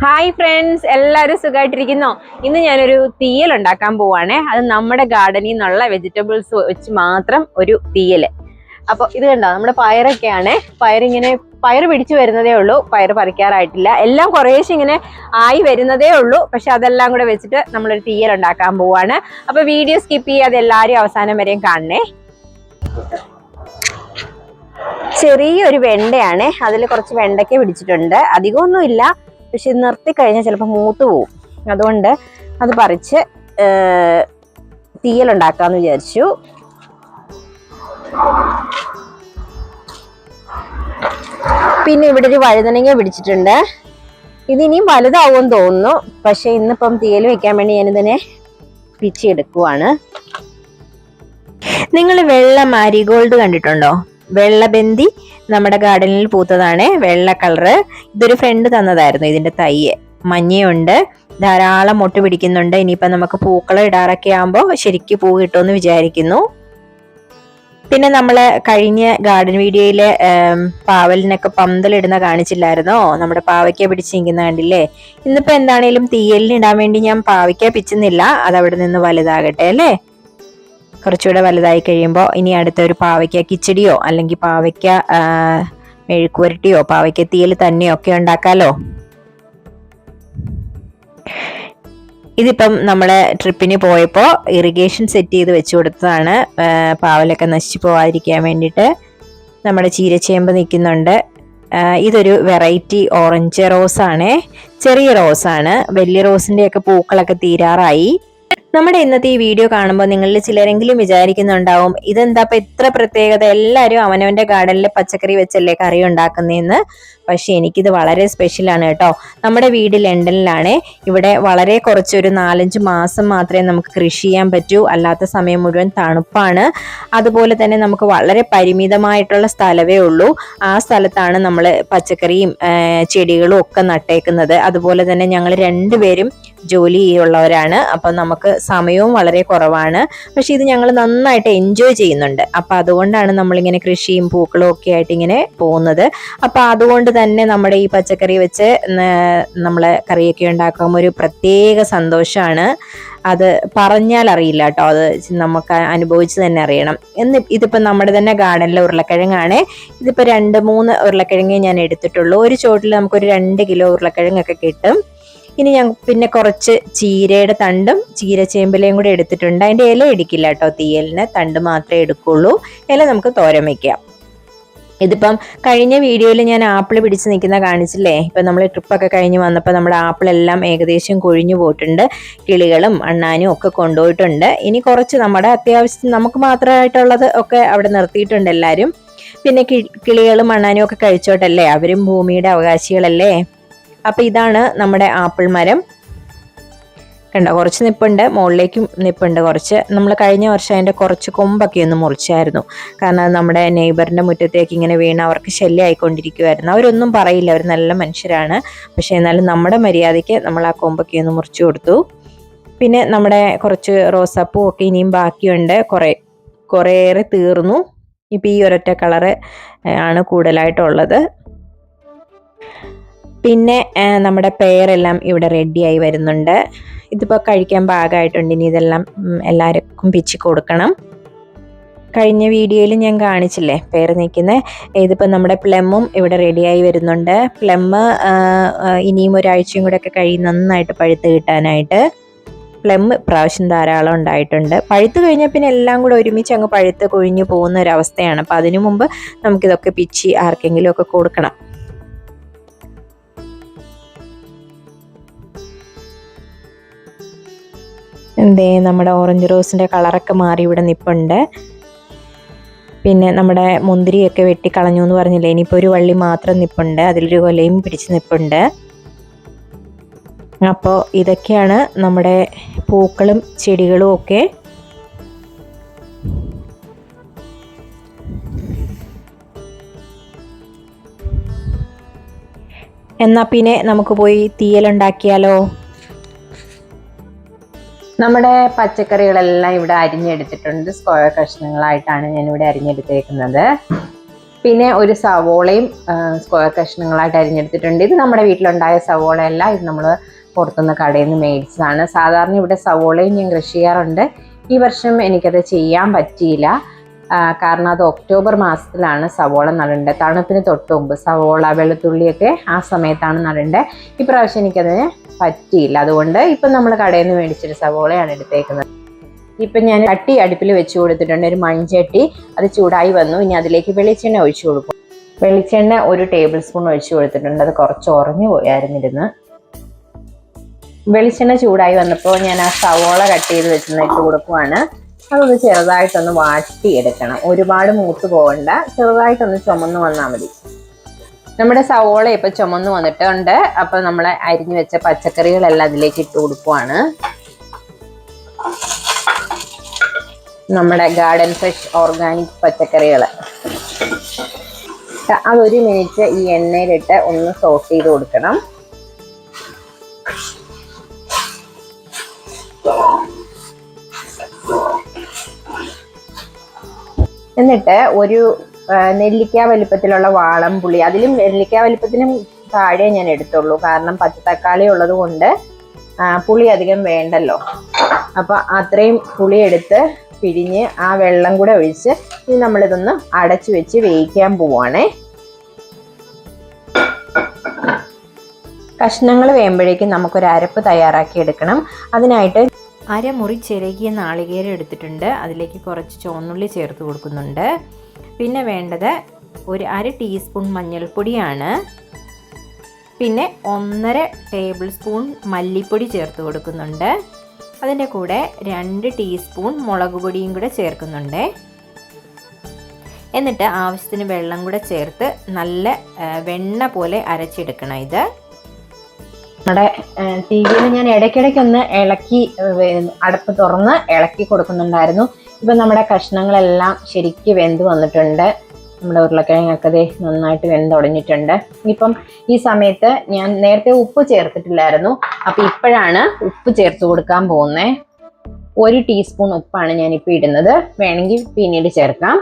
Hi friends എല്ലാവരും സുഖമായിട്ടിരിക്കുന്നോ ഇന്ന് ഞാനൊരു തീയൽ ഉണ്ടാക്കാൻ പോവാണ്. അത് നമ്മുടെ ഗാർഡനിൽ നിന്നുള്ള വെജിറ്റബിൾസ് വെച്ച് മാത്രം ഒരു തീയൽ. അപ്പോൾ ഇത് കണ്ടോ? നമ്മുടെ പയറൊക്കെയാണ്. പയറിങ്ങനെ പയർ പിടിച്ചു വരുന്നതേ ഉള്ളൂ. പയർ പറിക്കാറായിട്ടില്ല. എല്ലാം കുറേശ്ശെ ഇങ്ങനെ ആയി വരുന്നതേ ഉള്ളൂ. പക്ഷെ അതെല്ലാം കൂടെ വെച്ചിട്ട് നമ്മളൊരു തീയൽ ഉണ്ടാക്കാൻ പോവാണ്. അപ്പൊ വീഡിയോ സ്കിപ്പ് ചെയ്യാതെ എല്ലാവരും അവസാനം വരെയും കാണണേ. ചെറിയൊരു വെണ്ടയാണ്. അതിൽ കുറച്ച് വെണ്ടയ്ക്ക പിടിച്ചിട്ടുണ്ട്. അധികമൊന്നുമില്ല. പക്ഷെ ഇത് നിർത്തി കഴിഞ്ഞാൽ ചിലപ്പോൾ മൂത്ത് പോവും. അതുകൊണ്ട് അത് പറിച്ച് തീയൽ തീയലുണ്ടാക്കാന്ന് വിചാരിച്ചു. പിന്നെ ഇവിടെ ഒരു വഴുതനങ്ങ പിടിച്ചിട്ടുണ്ട്. ഇത് ഇനിയും വലുതാവുമെന്ന് തോന്നുന്നു. പക്ഷെ ഇന്നിപ്പം തീയൽ വെക്കാൻ വേണ്ടി ഞാനിതിനെ പിച്ചെടുക്കുവാണ് നിങ്ങൾ വെള്ള മാരിഗോൾഡ് കണ്ടിട്ടുണ്ടോ? വെള്ളബന്തി നമ്മുടെ ഗാർഡനിൽ പൂത്തതാണ്. വെള്ള കളറ്. ഇതൊരു ഫ്രണ്ട് തന്നതായിരുന്നു ഇതിന്റെ തയ്യ്. മഞ്ഞയുണ്ട്. ധാരാളം മൊട്ട് പിടിക്കുന്നുണ്ട്. ഇനിയിപ്പം നമുക്ക് പൂക്കൾ ഇടാറൊക്കെ ആകുമ്പോൾ ശരിക്ക് പൂ കിട്ടുമെന്ന് വിചാരിക്കുന്നു. പിന്നെ നമ്മൾ കഴിഞ്ഞ ഗാർഡൻ വീഡിയോയിൽ പാവലിനൊക്കെ പന്തലിടുന്ന കാണിച്ചില്ലായിരുന്നോ? നമ്മുടെ പാവയ്ക്ക പിടിച്ച് നിൽക്കുന്ന കണ്ടില്ലേ? ഇന്നിപ്പോൾ എന്താണേലും തീയലിന് ഇടാൻ വേണ്ടി ഞാൻ പാവയ്ക്ക പിച്ചുന്നില്ല. അത് അവിടെ നിന്ന് വലുതാകട്ടെ അല്ലേ? കുറച്ചുകൂടെ വലുതായി കഴിയുമ്പോൾ ഇനി അടുത്തൊരു പാവയ്ക്ക കിച്ചടിയോ അല്ലെങ്കിൽ പാവയ്ക്ക മെഴുക്കുവരട്ടിയോ പാവയ്ക്ക തീയിൽ തന്നെയോ ഒക്കെ ഉണ്ടാക്കാലോ? ഇതിപ്പം നമ്മളെ ട്രിപ്പിന് പോയപ്പോൾ ഇറിഗേഷൻ സെറ്റ് ചെയ്ത് വെച്ചു കൊടുത്തതാണ്. പാവലൊക്കെ നശിച്ചു പോകാതിരിക്കാൻ വേണ്ടിയിട്ട് നമ്മുടെ ചീരച്ചേമ്പ് നിൽക്കുന്നുണ്ട്. ഇതൊരു വെറൈറ്റി ഓറഞ്ച് റോസാണ്. ചെറിയ റോസാണ്. വലിയ റോസിന്റെയൊക്കെ പൂക്കളൊക്കെ തീരാറായി. നമ്മുടെ ഇന്നത്തെ ഈ വീഡിയോ കാണുമ്പോൾ നിങ്ങളിൽ ചിലരെങ്കിലും വിചാരിക്കുന്നുണ്ടാവും ഇതെന്താ ഇത്ര പ്രത്യേകത? എല്ലാവരും അവനവന്റെ ഗാർഡനിലെ പച്ചക്കറി വെച്ചല്ലേ കറി ഉണ്ടാക്കുന്നതെന്ന് പക്ഷെ എനിക്കിത് വളരെ സ്പെഷ്യലാണ് കേട്ടോ. നമ്മുടെ വീട് ലണ്ടനിലാണ്. ഇവിടെ വളരെ കുറച്ചൊരു നാലഞ്ച് മാസം മാത്രമേ നമുക്ക് കൃഷി ചെയ്യാൻ പറ്റൂ. അല്ലാത്ത സമയം മുഴുവൻ തണുപ്പാണ്. അതുപോലെ തന്നെ നമുക്ക് വളരെ പരിമിതമായിട്ടുള്ള സ്ഥലമേ ഉള്ളൂ. ആ സ്ഥലത്താണ് നമ്മൾ പച്ചക്കറിയും ചെടികളും ഒക്കെ നട്ടേക്കുന്നത്. അതുപോലെ തന്നെ ഞങ്ങൾ രണ്ടുപേരും ജോലി ഉള്ളവരാണ് അപ്പം നമുക്ക് സമയവും വളരെ കുറവാണ്. പക്ഷെ ഇത് ഞങ്ങൾ നന്നായിട്ട് എൻജോയ് ചെയ്യുന്നുണ്ട്. അപ്പം അതുകൊണ്ടാണ് നമ്മളിങ്ങനെ കൃഷിയും പൂക്കളും ഒക്കെ ആയിട്ട് ഇങ്ങനെ പോകുന്നത്. അപ്പം അതുകൊണ്ട് തന്നെ നമ്മുടെ ഈ പച്ചക്കറി വെച്ച് നമ്മൾ കറിയൊക്കെ ഉണ്ടാക്കുമ്പോൾ ഒരു പ്രത്യേക സന്തോഷമാണ്. അത് പറഞ്ഞാൽ അറിയില്ല കേട്ടോ. അത് നമുക്ക് അനുഭവിച്ച് തന്നെ അറിയണം. എന്ന് ഇതിപ്പോൾ നമ്മുടെ തന്നെ ഗാർഡനിലെ ഉരുളക്കിഴങ്ങാണ്. ഇതിപ്പോൾ രണ്ട് മൂന്ന് ഉരുളക്കിഴങ്ങേ ഞാൻ എടുത്തിട്ടുള്ളൂ. ഒരു ചോട്ടിൽ നമുക്കൊരു രണ്ട് കിലോ ഉരുളക്കിഴങ്ങൊക്കെ കിട്ടും. ഇനി ഞാൻ പിന്നെ കുറച്ച് ചീരയുടെ തണ്ടും ചീരച്ചേമ്പിലയും കൂടെ എടുത്തിട്ടുണ്ട്. അതിന്റെ ഇല എടുക്കില്ല കേട്ടോ തീയലിന്. തണ്ട് മാത്രമേ എടുക്കുള്ളൂ. ഇല നമുക്ക് തോരൻ വയ്ക്കാം ഇതിപ്പം കഴിഞ്ഞ വീഡിയോയിൽ ഞാൻ ആപ്പിൾ പിടിച്ച് നിൽക്കുന്ന കാണിച്ചില്ലേ? ഇപ്പം നമ്മൾ ട്രിപ്പൊക്കെ കഴിഞ്ഞ് വന്നപ്പോൾ നമ്മുടെ ആപ്പിളെല്ലാം ഏകദേശം കൊഴിഞ്ഞു പോയിട്ടുണ്ട്. കിളികളും അണ്ണാനും ഒക്കെ കൊണ്ടുപോയിട്ടുണ്ട്. ഇനി കുറച്ച് നമ്മുടെ അത്യാവശ്യം നമുക്ക് മാത്രമായിട്ടുള്ളത് ഒക്കെ അവിടെ നിർത്തിയിട്ടുണ്ട് എല്ലാവരും. പിന്നെ കിളികളും അണ്ണാനും ഒക്കെ കഴിച്ചോട്ടല്ലേ? അവരും ഭൂമിയുടെ അവകാശികളല്ലേ? അപ്പൊ ഇതാണ് നമ്മുടെ ആപ്പിൾ മരം. കണ്ടോ കുറച്ച് നിപ്പുണ്ട് മുകളിലേക്കും നിപ്പുണ്ട് കുറച്ച്. നമ്മൾ കഴിഞ്ഞ വർഷം അതിന്റെ കുറച്ച് കൊമ്പൊക്കെ ഒന്ന് മുറിച്ചായിരുന്നു. കാരണം അത് നമ്മുടെ നെയ്ബറിന്റെ മുറ്റത്തേക്ക് ഇങ്ങനെ വീണ് അവർക്ക് ശല്യമായിക്കൊണ്ടിരിക്കുമായിരുന്നു അവരൊന്നും പറയില്ല അവർ നല്ല മനുഷ്യരാണ്. പക്ഷേ എന്നാലും നമ്മുടെ മര്യാദയ്ക്ക് നമ്മൾ ആ കൊമ്പൊക്കെ ഒന്ന് മുറിച്ചു കൊടുത്തു. പിന്നെ നമ്മുടെ കുറച്ച് റോസാപ്പൂ ഒക്കെ ഇനിയും ബാക്കിയുണ്ട്. കുറേ കുറേയേറെ തീർന്നു. ഇപ്പം ഈ ഒരൊറ്റ കളറ് ആണ് കൂടുതലായിട്ടുള്ളത്. പിന്നെ നമ്മുടെ പെയറെല്ലാം ഇവിടെ റെഡിയായി വരുന്നുണ്ട്. ഇതിപ്പോൾ കഴിക്കാൻ പാകമായിട്ടുണ്ട്. ഇനി ഇതെല്ലാം എല്ലാവർക്കും പിച്ച് കൊടുക്കണം. കഴിഞ്ഞ വീഡിയോയിൽ ഞാൻ കാണിച്ചില്ലേ പേര് നിൽക്കുന്നത് ഇതിപ്പോൾ നമ്മുടെ പ്ലമ്മും ഇവിടെ റെഡിയായി വരുന്നുണ്ട്. പ്ലമ്മ് ഇനിയും ഒരാഴ്ചയും കൂടെ ഒക്കെ കഴിയും നന്നായിട്ട് പഴുത്ത് കിട്ടാനായിട്ട്. പ്ലം പ്രാവശ്യം ധാരാളം ഉണ്ടായിട്ടുണ്ട്. പഴുത്ത് കഴിഞ്ഞാൽ പിന്നെ എല്ലാം കൂടെ ഒരുമിച്ച് അങ്ങ് പഴുത്ത് കൊഴിഞ്ഞു പോകുന്ന ഒരു അവസ്ഥയാണ് അപ്പം അതിനു മുമ്പ് നമുക്കിതൊക്കെ പിച്ചി ആർക്കെങ്കിലും ഒക്കെ കൊടുക്കണം. എന്തേ നമ്മുടെ ഓറഞ്ച് റോസിന്റെ കളറൊക്കെ മാറി ഇവിടെ നിൽപ്പുണ്ട് പിന്നെ നമ്മുടെ മുന്തിരിയൊക്കെ വെട്ടിക്കളഞ്ഞു എന്ന് പറഞ്ഞില്ലേ? ഇനിയിപ്പോൾ ഒരു വള്ളി മാത്രം നിൽപ്പുണ്ട് അതിലൊരു കൊലയും പിടിച്ച് നിൽപ്പുണ്ട് അപ്പോൾ ഇതൊക്കെയാണ് നമ്മുടെ പൂക്കളും ചെടികളും ഒക്കെ. എന്നാൽ പിന്നെ നമുക്ക് പോയി തീയലുണ്ടാക്കിയാലോ? നമ്മുടെ പച്ചക്കറികളെല്ലാം ഇവിടെ അരിഞ്ഞെടുത്തിട്ടുണ്ട്. സ്ക്വയർ കഷ്ണങ്ങളായിട്ടാണ് ഞാൻ ഇവിടെ അരിഞ്ഞെടുത്തേക്കുന്നത്. പിന്നെ ഒരു സവോളയും സ്ക്വയർ കഷ്ണങ്ങളായിട്ട് അരിഞ്ഞെടുത്തിട്ടുണ്ട്. ഇത് നമ്മുടെ വീട്ടിലുണ്ടായ സവോളയല്ല. ഇത് നമ്മൾ പുറത്തുനിന്ന് കടയിൽ നിന്ന് മേടിച്ചതാണ്. സാധാരണ ഇവിടെ സവോളയും ഞാൻ കൃഷി ചെയ്യാറുണ്ട്. ഈ വർഷം എനിക്കത് ചെയ്യാൻ പറ്റിയില്ല. കാരണം അത് ഒക്ടോബർ മാസത്തിലാണ് സവോള നടേണ്ടത് തണുപ്പിന് തൊട്ട് മുമ്പ് സവോള വെളുത്തുള്ളിയൊക്കെ ആ സമയത്താണ് നടേണ്ടത് ഇപ്രാവശ്യം എനിക്കതിന് പറ്റിയില്ല. അതുകൊണ്ട് ഇപ്പം നമ്മൾ കടയിൽ നിന്ന് മേടിച്ചൊരു സവോളയാണ് എടുത്തേക്കുന്നത്. ഇപ്പം ഞാൻ ചട്ടി അടുപ്പിൽ വെച്ച് കൊടുത്തിട്ടുണ്ട്. ഒരു മൺചട്ടി അത് ചൂടായി വന്നു. ഇനി അതിലേക്ക് വെളിച്ചെണ്ണ ഒഴിച്ചു കൊടുക്കും. വെളിച്ചെണ്ണ ഒരു ടേബിൾ സ്പൂൺ ഒഴിച്ചു കൊടുത്തിട്ടുണ്ട്. അത് കുറച്ച് ഉറഞ്ഞു പോയായിരുന്നിരുന്ന് വെളിച്ചെണ്ണ ചൂടായി വന്നപ്പോൾ ഞാൻ ആ സവോള കട്ട് ചെയ്ത് വെച്ചിട്ട് കൊടുക്കുവാണ്. അതൊന്ന് ചെറുതായിട്ടൊന്ന് വാട്ടിയെടുക്കണം ഒരുപാട് മൂത്ത് പോകണ്ട. ചെറുതായിട്ടൊന്ന് ചുമന്ന് വന്നാൽ മതി. നമ്മുടെ സവോള ഇപ്പൊ ചുമന്ന് വന്നിട്ടുണ്ട്. അപ്പൊ നമ്മൾ അരിഞ്ഞു വെച്ച പച്ചക്കറികളെല്ലാം അതിലേക്ക് ഇട്ട് കൊടുക്കുവാണ്. നമ്മുടെ ഗാർഡൻ ഫ്രഷ് ഓർഗാനിക് പച്ചക്കറികൾ അതൊരു മിനിറ്റ് ഈ എണ്ണയിലിട്ട് ഒന്ന് സോട്ട് ചെയ്ത് കൊടുക്കണം. എന്നിട്ട് ഒരു നെല്ലിക്ക വലിപ്പത്തിലുള്ള വാളം പുളി. അതിലും നെല്ലിക്ക വലിപ്പത്തിനും താഴെ ഞാൻ എടുത്തുള്ളൂ. കാരണം പച്ച തക്കാളി ഉള്ളത് കൊണ്ട് പുളി അധികം വേണ്ടല്ലോ. അപ്പൊ അത്രയും പുളി എടുത്ത് പിഴിഞ്ഞ് ആ വെള്ളം കൂടെ ഒഴിച്ച് ഇനി നമ്മളിതൊന്ന് അടച്ചു വെച്ച് വേവിക്കാൻ പോവാണേ. കഷ്ണങ്ങൾ വേകുമ്പോഴേക്കും നമുക്കൊരു അരപ്പ് തയ്യാറാക്കി എടുക്കണം. അതിനായിട്ട് അരമുറി ചിരകിയ നാളികേരം എടുത്തിട്ടുണ്ട്. അതിലേക്ക് കുറച്ച് ചുവന്നുള്ളി ചേർത്ത് കൊടുക്കുന്നുണ്ട്. പിന്നെ വേണ്ടത് ഒരു അര ടീസ്പൂൺ മഞ്ഞൾപ്പൊടിയാണ്. പിന്നെ ഒന്നര ടേബിൾ സ്പൂൺ മല്ലിപ്പൊടി ചേർത്ത് കൊടുക്കുന്നുണ്ട്. അതിന്റെ കൂടെ രണ്ട് ടീസ്പൂൺ മുളക് പൊടിയും കൂടെ ചേർക്കുന്നുണ്ട്. എന്നിട്ട് ആവശ്യത്തിന് വെള്ളം കൂടെ ചേർത്ത് നല്ല വെണ്ണ പോലെ അരച്ചെടുക്കണം ഇത്. നമ്മുടെ ടി വിയിൽ ഞാൻ ഇടയ്ക്കിടയ്ക്ക് ഒന്ന് ഇളക്കി അടുപ്പ് തുറന്ന് ഇളക്കി കൊടുക്കുന്നുണ്ടായിരുന്നു. ഇപ്പം നമ്മുടെ കഷ്ണങ്ങളെല്ലാം ശരിക്ക് വെന്ത് വന്നിട്ടുണ്ട്. നമ്മുടെ ഉരുളക്കിഴങ്ങൊക്കെ ദേ നന്നായിട്ട് വെന്തുടഞ്ഞിട്ടുണ്ട് ഇപ്പം ഈ സമയത്ത് ഞാൻ നേരത്തെ ഉപ്പ് ചേർത്തിട്ടില്ലായിരുന്നു. അപ്പം ഇപ്പോഴാണ് ഉപ്പ് ചേർത്ത് കൊടുക്കാൻ പോകുന്നത് ഒരു ടീസ്പൂൺ ഉപ്പാണ് ഞാൻ ഇപ്പോൾ ഇടുന്നത്. വേണമെങ്കിൽ പിന്നീട് ചേർക്കാം.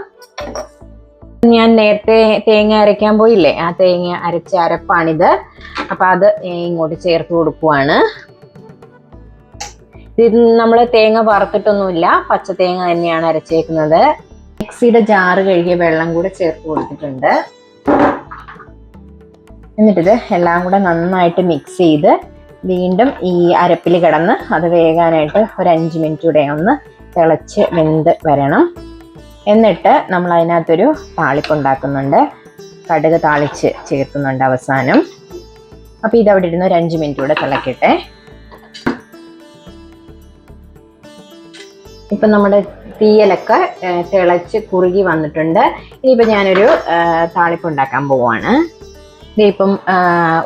ഞാൻ നേരത്തെ തേങ്ങ അരയ്ക്കാൻ പോയില്ലേ? ആ തേങ്ങ അരച്ച അരപ്പാണിത്. അപ്പൊ അത് ഇങ്ങോട്ട് ചേർത്ത് കൊടുക്കുവാണ്. ഇത് നമ്മൾ തേങ്ങ വറുത്തിട്ടൊന്നുമില്ല. പച്ച തേങ്ങ തന്നെയാണ് അരച്ചേക്കുന്നത്. മിക്സിയുടെ ജാറ് കഴുകിയ വെള്ളം കൂടെ ചേർത്ത് കൊടുത്തിട്ടുണ്ട്. എന്നിട്ടിത് എല്ലാം കൂടെ നന്നായിട്ട് മിക്സ് ചെയ്ത് വീണ്ടും ഈ അരപ്പിൽ കിടന്ന് അത് വേകാനായിട്ട് ഒരു അഞ്ച് മിനിറ്റ് കൂടെ ഒന്ന് തിളച്ച് വെന്ത് വരണം. എന്നിട്ട് നമ്മൾ അതിനകത്തൊരു താളിപ്പുണ്ടാക്കുന്നുണ്ട് കടുക് താളിച്ച് ചേർക്കുന്നുണ്ട് അവസാനം. അപ്പോൾ ഇതവിടെ ഇരുന്ന് ഒരു അഞ്ച് മിനിറ്റ് കൂടെ തിളക്കട്ടെ. ഇപ്പം നമ്മുടെ തീയലൊക്കെ തിളച്ച് കുറുകി വന്നിട്ടുണ്ട്. ഇനിയിപ്പോൾ ഞാനൊരു താളിപ്പ് ഉണ്ടാക്കാൻ പോവാണ്. ഇപ്പം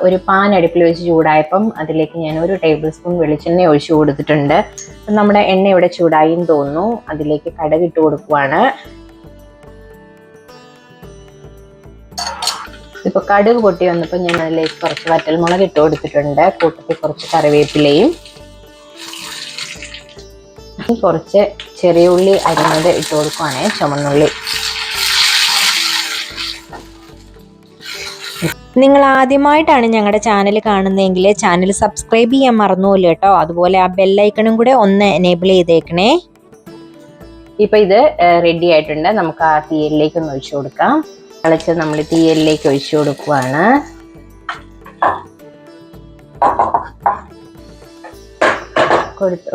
ഒരു പാൻ അടുപ്പിൽ വെച്ച് ചൂടായപ്പം അതിലേക്ക് ഞാൻ ഒരു ടേബിൾ സ്പൂൺ വെളിച്ചെണ്ണ ഒഴിച്ചു കൊടുത്തിട്ടുണ്ട്. നമ്മുടെ എണ്ണ ഇവിടെ ചൂടായി എന്ന് തോന്നുന്നു. അതിലേക്ക് കടുക് ഇട്ട് കൊടുക്കുവാണ്. ഇപ്പൊ കടുക് പൊട്ടി വന്നപ്പോൾ ഞാൻ അതിലേക്ക് കുറച്ച് വറ്റൽമുളക് ഇട്ട് കൊടുത്തിട്ടുണ്ട്. കൂട്ടത്തിൽ കുറച്ച് കറിവേപ്പിലയും കുറച്ച് ചെറിയ ഉള്ളി അരിഞ്ഞത് ഇട്ട് കൊടുക്കുവാണേ ചുമന്നുള്ളി. നിങ്ങൾ ആദ്യമായിട്ടാണ് ഞങ്ങളുടെ ചാനൽ കാണുന്നതെങ്കിൽ ചാനൽ സബ്സ്ക്രൈബ് ചെയ്യാൻ മറന്നുപോലും കേട്ടോ. അതുപോലെ ആ ബെല്ലൈക്കണും കൂടെ ഒന്ന് എനേബിൾ ചെയ്തേക്കണേ. ഇപ്പൊ ഇത് റെഡി ആയിട്ടുണ്ട്. നമുക്ക് ആ തീയലിലേക്ക് ഒന്ന് ഒഴിച്ചു കൊടുക്കാം. തിളച്ച് നമ്മൾ തീയലിലേക്ക് ഒഴിച്ചു കൊടുക്കുവാണ്.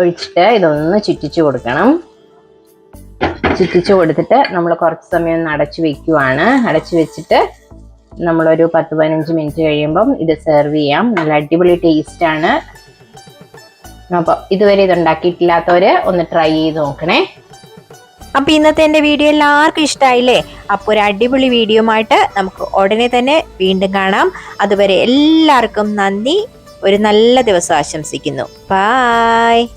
ഒഴിച്ചിട്ട് ഇതൊന്ന് ചുറ്റിച്ചു കൊടുക്കണം. ചുറ്റിച്ചു കൊടുത്തിട്ട് നമ്മൾ കുറച്ച് സമയം ഒന്ന് അടച്ചു വെക്കുവാണ്. അടച്ചു വെച്ചിട്ട് നമ്മളൊരു പത്ത് പതിനഞ്ച് മിനിറ്റ് കഴിയുമ്പം ഇത് സെർവ് ചെയ്യാം. നല്ല അടിപൊളി ടേസ്റ്റ് ആണ്. അപ്പോൾ ഇതുവരെ ഇത് ഉണ്ടാക്കിയിട്ടില്ലാത്തവർ ഒന്ന് ട്രൈ ചെയ്ത് നോക്കണേ. അപ്പോൾ ഇന്നത്തെ എന്റെ വീഡിയോ എല്ലാവർക്കും ഇഷ്ടമായില്ലേ അപ്പോൾ ഒരു അടിപൊളി വീഡിയോ ആയിട്ട് നമുക്ക് ഉടനെ തന്നെ വീണ്ടും കാണാം. അതുവരെ എല്ലാവർക്കും നന്ദി. ഒരു നല്ല ദിവസം ആശംസിക്കുന്നു. ബായ്